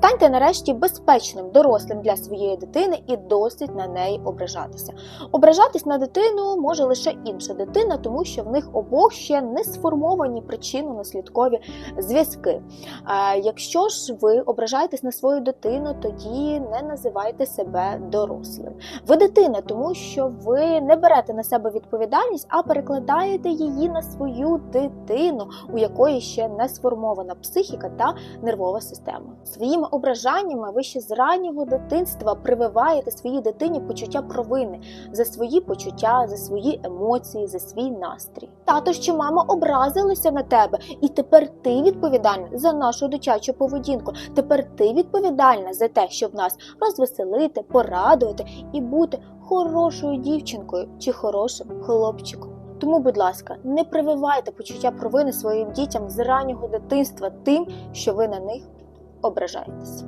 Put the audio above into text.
Станьте нарешті безпечним дорослим для своєї дитини і досить на неї ображатися. Ображатись на дитину може лише інша дитина, тому що в них обох ще не сформовані причинно-наслідкові зв'язки. Якщо ж ви ображаєтесь на свою дитину, тоді не називайте себе дорослим. Ви дитина, тому що ви не берете на себе відповідальність, а перекладаєте її на свою дитину, у якої ще не сформована психіка та нервова система. Своїми ображаннями ви ще з раннього дитинства прививаєте своїй дитині почуття провини за свої почуття, за свої емоції, за свій настрій. Тато чи мама образилися на тебе, і тепер ти відповідальна за нашу дитячу поведінку. Тепер ти відповідальна за те, щоб нас розвеселити, порадувати і бути хорошою дівчинкою чи хорошим хлопчиком. Тому, будь ласка, не прививайте почуття провини своїм дітям з раннього дитинства тим, що ви на них ображаєтесь.